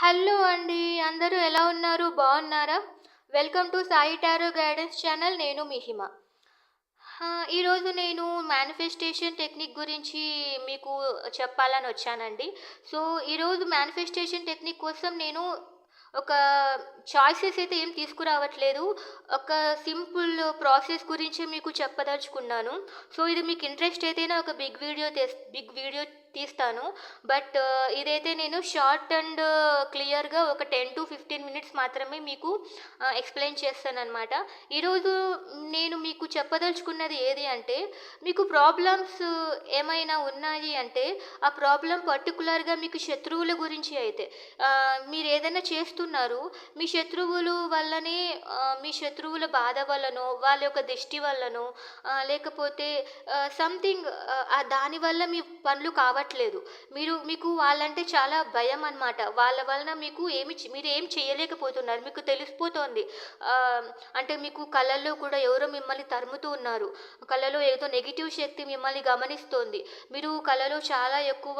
Hello అండి అందరూ ఎలా ఉన్నారు? బాగున్నారా? Welcome to Sai tarot guidance channel నేను మిహిమ ఈరోజు నేను మేనిఫెస్టేషన్ టెక్నిక్ గురించి మీకు చెప్పాలని వచ్చానండి. సో ఈరోజు మేనిఫెస్టేషన్ టెక్నిక్ కోసం నేను ఒక చాయిసెస్ అయితే ఏం తీసుకురావట్లేదు. ఒక సింపుల్ ప్రాసెస్ గురించి మీకు చెప్పదలుచుకున్నాను. సో ఇది మీకు ఇంట్రెస్ట్ అయితేనే ఒక బిగ్ వీడియో తీస్ బిగ్ వీడియో తీస్తాను. బట్ ఇదైతే నేను షార్ట్ అండ్ క్లియర్గా ఒక టెన్ టు ఫిఫ్టీన్ మినిట్స్ మాత్రమే మీకు ఎక్స్ప్లెయిన్ చేస్తాను అనమాట ఈరోజు నేను మీకు చెప్పదలుచుకున్నది ఏది అంటే మీకు ప్రాబ్లమ్స్ ఏమైనా ఉన్నాయి అంటే ఆ ప్రాబ్లం పర్టికులర్గా మీకు శత్రువుల గురించి అయితే మీరు ఏదైనా చేస్తున్నారు మీ శత్రువులు వల్లనే మీ శత్రువుల బాధ వల్లనో వాళ్ళ యొక్క దృష్టి వల్లనో లేకపోతే సంథింగ్ దానివల్ల మీ పనులు కావట్లేదు. మీరు మీకు వాళ్ళంటే చాలా భయం అన్నమాట. వాళ్ళ వలన మీకు ఏమి మీరు ఏం చేయలేకపోతున్నారు. మీకు తెలిసిపోతోంది. అంటే మీకు కళల్లో కూడా ఎవరో మిమ్మల్ని తరుముతూ ఉన్నారు. కళలో ఏదో నెగిటివ్ శక్తి మిమ్మల్ని గమనిస్తోంది. మీరు కళలో చాలా ఎక్కువ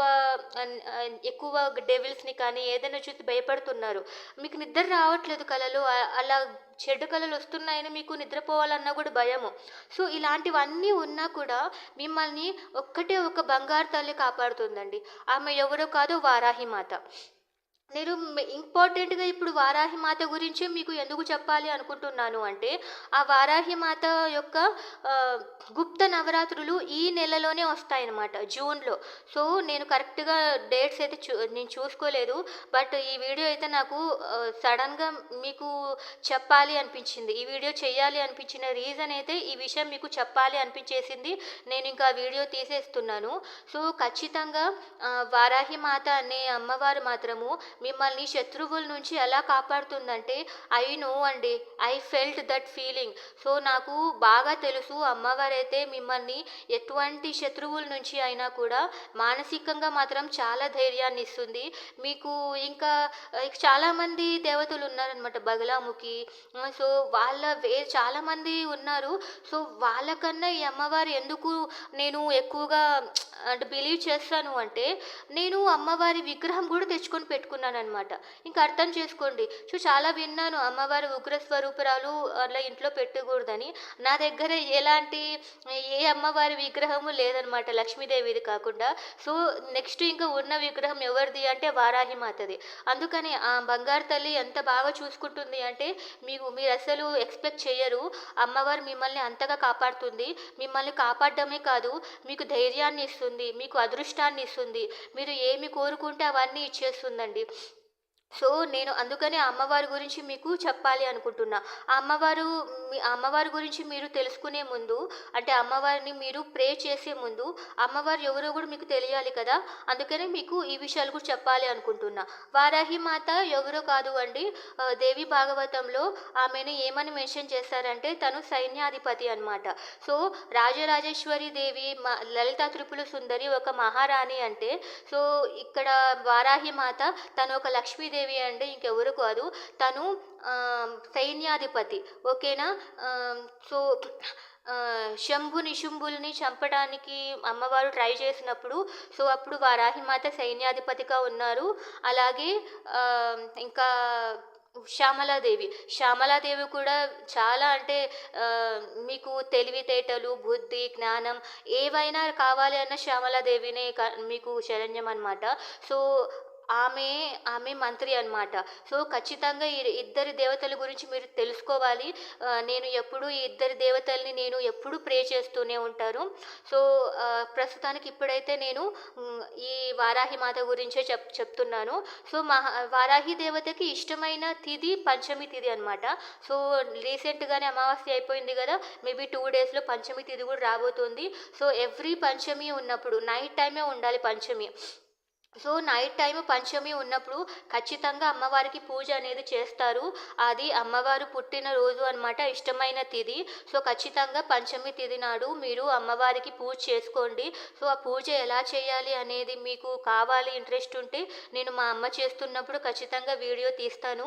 ఎక్కువ డెవిల్స్ని కానీ ఏదైనా చూసి భయపడుతున్నారు. మీకు నిద్ర రావట్లేదు రావట్లేదు కళలు అలా చెడ్డ కళలు వస్తున్నాయని మీకు నిద్రపోవాలన్నా కూడా భయము. సో ఇలాంటివన్నీ ఉన్నా కూడా మిమ్మల్ని ఒక్కటే ఒక బంగారు తల్లి కాపాడుతుందండి. ఆమె ఎవరో కాదు వారాహి మాత. నేను ఇంపార్టెంట్గా ఇప్పుడు వారాహి మాత గురించి మీకు ఎందుకు చెప్పాలి అనుకుంటున్నాను అంటే ఆ వారాహి మాత యొక్క గుప్త నవరాత్రులు ఈ నెలలోనే వస్తాయన్నమాట జూన్లో. సో నేను కరెక్ట్గా డేట్స్ అయితే చూ నేను చూసుకోలేదు బట్ ఈ వీడియో అయితే నాకు సడన్గా మీకు చెప్పాలి అనిపించింది. ఈ వీడియో చేయాలి అనిపించిన రీజన్ అయితే ఈ విషయం మీకు చెప్పాలి అనిపించేసింది నేను ఇంకా వీడియో తీసేస్తున్నాను. సో ఖచ్చితంగా వారాహిమాత వారాహి మాత అనే అమ్మవారు మాత్రము మిమ్మల్ని శత్రువుల నుంచి ఎలా కాపాడుతుందంటే ఐ నో అండి I felt that feeling. So నాకు బాగా తెలుసు అమ్మవారైతే మిమ్మల్ని ఎటువంటి శత్రువుల నుంచి అయినా కూడా మానసికంగా మాత్రం చాలా ధైర్యాన్ని ఇస్తుంది. మీకు ఇంకా చాలామంది దేవతలు ఉన్నారనమాట బగలాముఖి. సో వాళ్ళ వే చాలామంది ఉన్నారు. సో వాళ్ళకన్నా ఈ అమ్మవారు ఎందుకు నేను ఎక్కువగా అంటే బిలీవ్ చేస్తాను అంటే నేను అమ్మవారి విగ్రహం కూడా తెచ్చుకొని పెట్టుకున్నాను. అనమాట ఇంకా అర్థం చేసుకోండి. సో చాలా విన్నాను. అమ్మవారి ఉగ్ర స్వరూపురాలు అట్లా ఇంట్లో పెట్టకూడదని. నా దగ్గర ఎలాంటి ఏ అమ్మవారి విగ్రహము లేదనమాట లక్ష్మీదేవిది కాకుండా. సో నెక్స్ట్ ఇంకా ఉన్న విగ్రహం ఎవరిది అంటే వారాహి మాతది. అందుకని ఆ బంగారు తల్లి ఎంత బాగా చూసుకుంటుంది అంటే మీకు మీరు అసలు ఎక్స్పెక్ట్ చేయరు అమ్మవారు మిమ్మల్ని అంతగా కాపాడుతుంది. మిమ్మల్ని కాపాడడమే కాదు మీకు ధైర్యాన్ని ఇస్తుంది మీకు అదృష్టాన్ని ఇస్తుంది. మీరు ఏమి కోరుకుంటే అవన్నీ ఇచ్చేస్తుందండి. సో నేను అందుకనే అమ్మవారి గురించి మీకు చెప్పాలి అనుకుంటున్నా. అమ్మవారు మీ అమ్మవారి గురించి మీరు తెలుసుకునే ముందు అంటే అమ్మవారిని మీరు ప్రే చేసే ముందు అమ్మవారు ఎవరో కూడా మీకు తెలియాలి కదా? అందుకనే మీకు ఈ విషయాలు కూడా చెప్పాలి అనుకుంటున్నా. వారాహి మాత ఎవరో కాదు అండి. దేవి భాగవతంలో ఆమెను ఏమని మెన్షన్ చేశారంటే తను సైన్యాధిపతి అనమాట సో రాజరాజేశ్వరి దేవి మ లలిత త్రిపుల సుందరి ఒక మహారాణి అంటే సో ఇక్కడ వారాహి మాత తను ఒక లక్ష్మీదేవి అండి ఇంకెవరు కాదు. తను సైన్యాధిపతి. ఓకేనా? సో శంభు నిశుంభుల్ని చంపడానికి అమ్మవారు ట్రై చేసినప్పుడు సో అప్పుడు వారాహిమాత సైన్యాధిపతిగా ఉన్నారు. అలాగే ఇంకా శ్యామలాదేవి శ్యామలాదేవి కూడా చాలా అంటే మీకు తెలివితేటలు బుద్ధి జ్ఞానం ఏవైనా కావాలి అన్న శ్యామలాదేవినే క- మీకు శరణ్యం అనమాట సో ఆమె ఆమె మంత్రి అనమాట సో ఖచ్చితంగా ఈ ఇద్దరి దేవతల గురించి మీరు తెలుసుకోవాలి. నేను ఎప్పుడు ఈ ఇద్దరి దేవతల్ని నేను ఎప్పుడు ప్రే చేస్తూనే ఉంటారు. సో ప్రస్తుతానికి ఇప్పుడైతే నేను ఈ వారాహి మాత గురించే చెప్ చెప్తున్నాను. సో మహా వారాహి దేవతకి ఇష్టమైన తిథి పంచమి తిథి అనమాట సో రీసెంట్గానే అమావాస్య అయిపోయింది కదా మేబీ టూ డేస్లో పంచమి తిథి కూడా రాబోతుంది. సో ఎవ్రీ పంచమి ఉన్నప్పుడు నైట్ టైమే ఉండాలి పంచమి. సో నైట్ టైం పంచమి ఉన్నప్పుడు ఖచ్చితంగా అమ్మవారికి పూజ అనేది చేస్తారు. అది అమ్మవారు పుట్టిన రోజు అనమాట ఇష్టమైన తిది. సో ఖచ్చితంగా పంచమి తిది నాడు మీరు అమ్మవారికి పూజ చేసుకోండి. సో ఆ పూజ ఎలా చేయాలి అనేది మీకు కావాలి ఇంట్రెస్ట్ ఉంటే నేను మా అమ్మ చేస్తున్నప్పుడు ఖచ్చితంగా వీడియో తీస్తాను.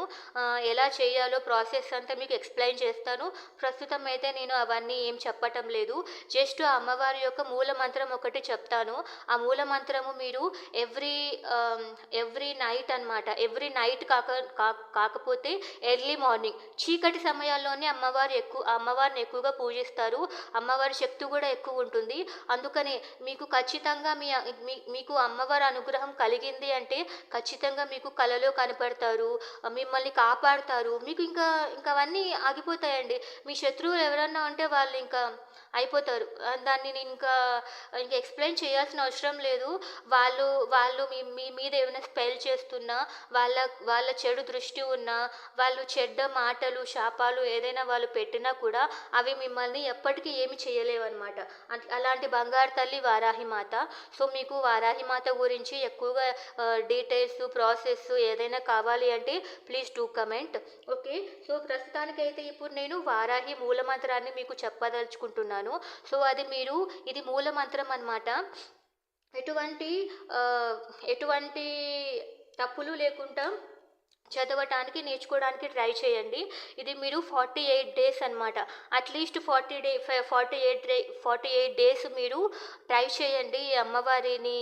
ఎలా చేయాలో ప్రాసెస్ అంతా మీకు ఎక్స్ప్లెయిన్ చేస్తాను. ప్రస్తుతం అయితే నేను అవన్నీ ఏం చెప్పటం లేదు. జస్ట్ ఆ అమ్మవారి యొక్క మూల మంత్రం ఒకటి చెప్తాను. ఆ మూల మంత్రము మీరు ఎవ్రీ Um, ఎవ్రీ నైట్ అన్నమాట. ఎవ్రీ నైట్ కాక కాకపోతే ఎర్లీ మార్నింగ్ చీకటి సమయాల్లోనే అమ్మవారు ఎక్కువ అమ్మవారిని ఎక్కువగా పూజిస్తారు. అమ్మవారి శక్తి కూడా ఎక్కువ ఉంటుంది. అందుకనే మీకు ఖచ్చితంగా మీ మీకు అమ్మవారి అనుగ్రహం కలిగింది అంటే ఖచ్చితంగా మీకు కలలో కనపడతారు మిమ్మల్ని కాపాడుతారు. మీకు ఇంకా ఇంకా అవన్నీ ఆగిపోతాయండి. మీ శత్రువులు ఎవరన్నా ఉంటే వాళ్ళు ఇంకా అయిపోతారు. దాన్ని ఇంకా ఇంకా ఎక్స్ప్లెయిన్ చేయాల్సిన అవసరం లేదు. వాళ్ళు వాళ్ళు మీ మీ మీద ఏమైనా స్పెల్ చేస్తున్నా వాళ్ళ వాళ్ళ చెడు దృష్టి ఉన్నా వాళ్ళు చెడ్డ మాటలు శాపాలు ఏదైనా వాళ్ళు పెట్టినా కూడా అవి మిమ్మల్ని ఎప్పటికీ ఏమి చేయలేవన్నమాట. అలాంటి బంగారు తల్లి వారాహి మాత. సో మీకు వారాహి మాత గురించి ఎక్కువగా డీటెయిల్స్ ప్రాసెస్ ఏదైనా కావాలి అంటే please do comment okay so ప్రస్తుతానికైతే ఇప్పుడు నేను వారాహి మూలమంత్రాన్ని మీకు చెప్పదలుచుకుంటున్నాను. సో అది మీరు ఇది మూలమంత్రం అన్నమాట. ఎటువంటి ఎటువంటి తప్పులు లేకుండా చదవటానికి నేర్చుకోవడానికి ట్రై చేయండి. ఇది మీరు ఫార్టీ ఎయిట్ డేస్ అనమాట at least forty day forty eight day forty eight days మీరు ట్రై చేయండి. ఈ అమ్మవారిని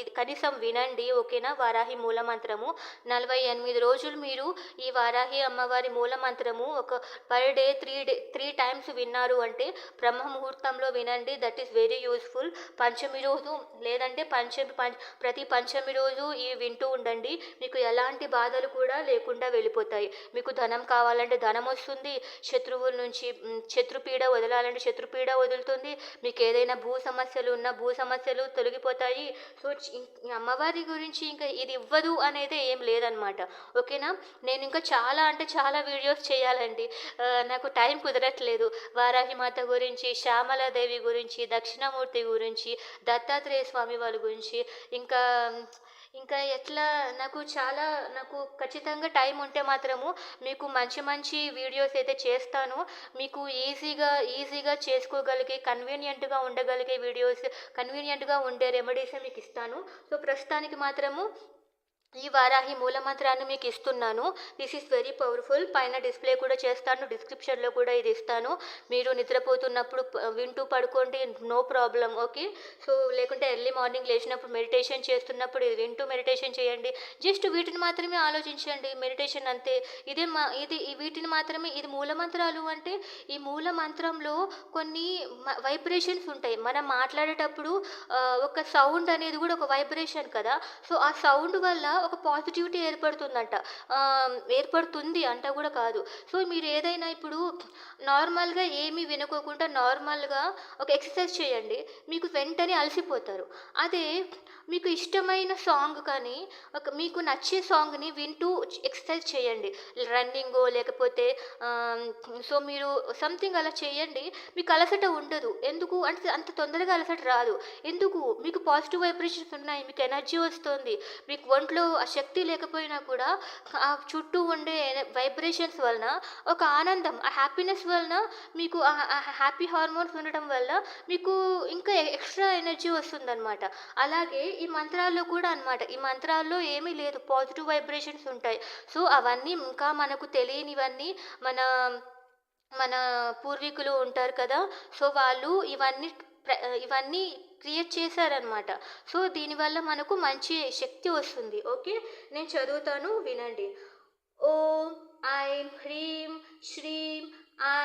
ఇది కనీసం వినండి ఓకేనా? వారాహి మూలమంత్రము. నలభై ఎనిమిది రోజులు మీరు ఈ వారాహి అమ్మవారి మూలమంత్రము ఒక per day three day three times విన్నారు అంటే బ్రహ్మ ముహూర్తంలో వినండి. That is very useful. పంచమి రోజు లేదంటే పంచమి పంచ ప్రతి పంచమి రోజు ఇవి వింటూ ఉండండి. మీకు ఎలాంటి బాధలు కూడా కూడా లేకుండా వెళ్ళిపోతాయి. మీకు ధనం కావాలంటే ధనం వస్తుంది. శత్రువుల నుంచి శత్రుపీడ వదలాలంటే శత్రుపీడ వదులుతుంది. మీకు ఏదైనా భూ సమస్యలు ఉన్న భూ సమస్యలు తొలగిపోతాయి. సో అమ్మవారి గురించి ఇంకా ఇది ఇవ్వదు అనేది ఏం లేదనమాట ఓకేనా? నేను ఇంకా చాలా అంటే చాలా వీడియోస్ చేయాలండి. నాకు టైం కుదరట్లేదు. వారాహి మాత గురించి శ్యామలాదేవి గురించి దక్షిణామూర్తి గురించి దత్తాత్రేయ స్వామి వాళ్ళ గురించి ఇంకా ఇంకా ఎట్లా నాకు చాలా నాకు ఖచ్చితంగా టైం ఉంటే మాత్రము మీకు మంచి మంచి వీడియోస్ అయితే చేస్తాను. మీకు ఈజీగా ఈజీగా చేసుకోగలిగే కన్వీనియంట్గా ఉండగలిగే వీడియోస్ కన్వీనియంట్గా ఉండే రెమెడీస్ మీకు ఇస్తాను. సో ప్రస్తుతానికి మాత్రము ఈ వారాహి మూలమంత్రాన్ని మీకు ఇస్తున్నాను. దిస్ ఈస్ వెరీ పవర్ఫుల్ పైన డిస్ప్లే కూడా చేస్తాను. డిస్క్రిప్షన్లో కూడా ఇది ఇస్తాను. మీరు నిద్రపోతున్నప్పుడు వింటూ పడుకోండి. నో ప్రాబ్లం ఓకే సో లేకుంటే ఎర్లీ మార్నింగ్ లేచినప్పుడు మెడిటేషన్ చేస్తున్నప్పుడు ఇది వింటూ మెడిటేషన్ చేయండి. జస్ట్ వీటిని మాత్రమే ఆలోచించండి. మెడిటేషన్ అంతే. ఇదే మా ఇది ఈ వీటిని మాత్రమే ఇది మూలమంత్రాలు అంటే ఈ మూల మంత్రంలో కొన్ని వైబ్రేషన్స్ ఉంటాయి. మనం మాట్లాడేటప్పుడు ఒక సౌండ్ అనేది కూడా ఒక వైబ్రేషన్ కదా. సో ఆ సౌండ్ వల్ల ఒక పాజిటివిటీ ఏర్పడుతుందంట. ఏర్పడుతుంది అంట కూడా కాదు. సో మీరు ఏదైనా ఇప్పుడు నార్మల్గా ఏమీ వినుకోకుండా నార్మల్గా ఒక ఎక్సర్సైజ్ చేయండి. మీకు వెంటనే అలసిపోతారు. అదే మీకు ఇష్టమైన సాంగ్ కానీ ఒక మీకు నచ్చే సాంగ్ని వింటూ ఎక్సర్సైజ్ చేయండి. రన్నింగో లేకపోతే సో మీరు సంథింగ్ అలా చేయండి. మీకు అలసట ఉండదు. ఎందుకు? అంటే అంత తొందరగా అలసట రాదు. ఎందుకు? మీకు పాజిటివ్ వైబ్రేషన్స్ ఉన్నాయి. మీకు ఎనర్జీ వస్తుంది. మీకు ఒంట్లో ఆ శక్తి లేకపోయినా కూడా ఆ చుట్టూ ఉండే వైబ్రేషన్స్ వలన ఒక ఆనందం ఆ హ్యాపీనెస్ వలన మీకు ఆ హ్యాపీ హార్మోన్స్ ఉండటం వల్ల మీకు ఇంకా ఎక్స్ట్రా ఎనర్జీ వస్తుందన్నమాట. అలాగే ఈ మంత్రాల్లో కూడా అన్నమాట. ఈ మంత్రాల్లో ఏమీ లేదు. పాజిటివ్ వైబ్రేషన్స్ ఉంటాయి. సో అవన్నీ ఇంకా మనకు తెలియనివన్నీ మన మన పూర్వీకులు ఉంటారు కదా. సో వాళ్ళు ఇవన్నీ ఇవన్నీ క్రియేట్ చేశారనమాట సో దీనివల్ల మనకు మంచి శక్తి వస్తుంది. ఓకే? నేను చదువుతాను వినండి. ఓం ఐం హ్రీం శ్రీం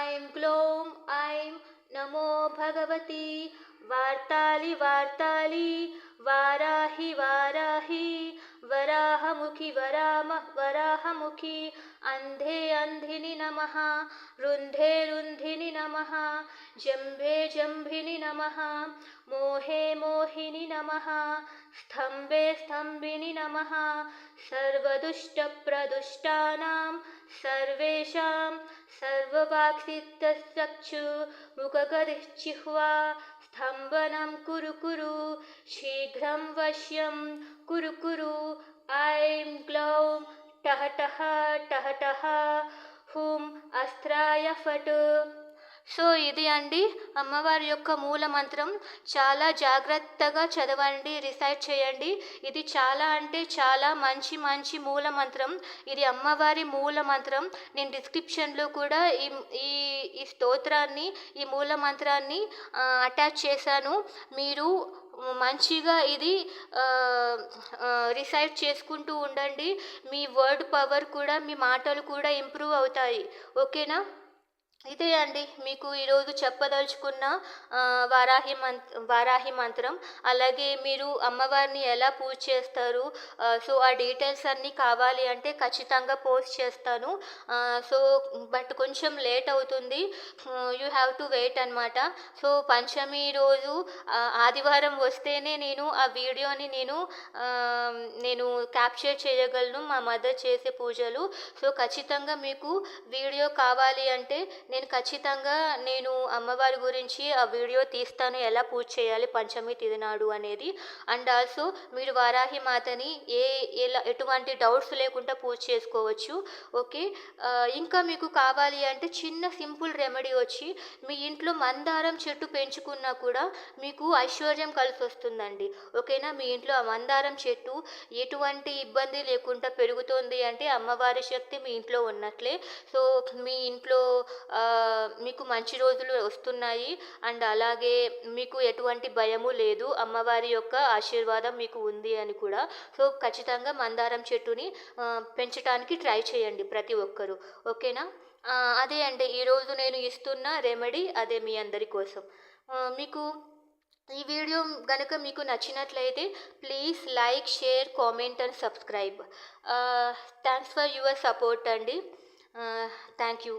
ఐం గ్లోం ఐం నమో భగవతి. వార్తాలి వార్తాలి వారాహి వారాహి. वराहमुखि वरामः वराहमुखि। अंधे अंधिनी नमः रुंधे रुंधिनी नमः जंभे जंभिनी नमः, मोहे मोहिनी नमः स्तंभे स्तंभिनी नमः, सर्वदुष्टप्रदुष्टानां, सर्वेषां सर्ववाक्सिद्धसक्षु मुखगदिश्चिह्वा स्तम्भनं कुरु कुरु, शीघ्रं वश्यं कुरु कुरु। ऐं ग्लौं टः टः टः टः हुं अस्त्राय फट् సో ఇది అండి అమ్మవారి యొక్క మూల మంత్రం చాలా జాగ్రత్తగా చదవండి రిసైట్ చేయండి ఇది చాలా అంటే చాలా మంచి మంచి మూల మంత్రం ఇది అమ్మవారి మూల మంత్రం నేను డిస్క్రిప్షన్లో కూడా ఈ ఈ ఈ స్తోత్రాన్ని ఈ మూల మంత్రాన్ని అటాచ్ చేశాను మీరు మంచిగా ఇది రిసైట్ చేసుకుంటూ ఉండండి. మీ వర్డ్ పవర్ కూడా మీ మాటలు కూడా ఇంప్రూవ్ అవుతాయి. ఓకేనా? ఇదే అండి మీకు ఈరోజు చెప్పదలుచుకున్న వారాహి మంత్ వారాహి మంత్రం అలాగే మీరు అమ్మవారిని ఎలా పూజ చేస్తారు సో ఆ డీటెయిల్స్ అన్నీ కావాలి అంటే ఖచ్చితంగా పోస్ట్ చేస్తాను. సో బట్ కొంచెం లేట్ అవుతుంది. యూ హ్యావ్ టు వెయిట్ అనమాట సో పంచమి రోజు ఆదివారం వస్తేనే నేను ఆ వీడియోని నేను నేను క్యాప్చర్ చేయగలను మా మదర్ చేసే పూజలు. సో ఖచ్చితంగా మీకు వీడియో కావాలి అంటే నేను ఖచ్చితంగా నేను అమ్మవారి గురించి ఆ వీడియో తీస్తాను ఎలా పూజ చేయాలి పంచమి తిదినాడు అనేది. అండ్ ఆల్సో మీరు వారాహి మాతని ఏ ఎలా ఎటువంటి డౌట్స్ లేకుండా పూజ చేసుకోవచ్చు ఓకే? ఇంకా మీకు కావాలి అంటే చిన్న సింపుల్ రెమెడీ వచ్చి మీ ఇంట్లో మందారం చెట్టు పెంచుకున్నా కూడా మీకు ఐశ్వర్యం కలిసి వస్తుందండి ఓకేనా? మీ ఇంట్లో ఆ మందారం చెట్టు ఎటువంటి ఇబ్బంది లేకుండా పెరుగుతోంది అంటే అమ్మవారి శక్తి మీ ఇంట్లో ఉన్నట్లే. సో మీ ఇంట్లో మీకు మంచి రోజులు వస్తున్నాయి. అండ్ అలాగే మీకు ఎటువంటి భయము లేదు. అమ్మవారి యొక్క ఆశీర్వాదం మీకు ఉంది అని కూడా. సో ఖచ్చితంగా మందారం చెట్టుని పెంచడానికి ట్రై చేయండి ప్రతి ఒక్కరూ. ఓకేనా? అదే అండి. ఈరోజు నేను ఇస్తున్న రెమెడీ అదే మీ అందరి కోసం. మీకు ఈ వీడియో కనుక మీకు నచ్చినట్లయితే please like share comment and subscribe. Thanks for your support అండి. Thank you.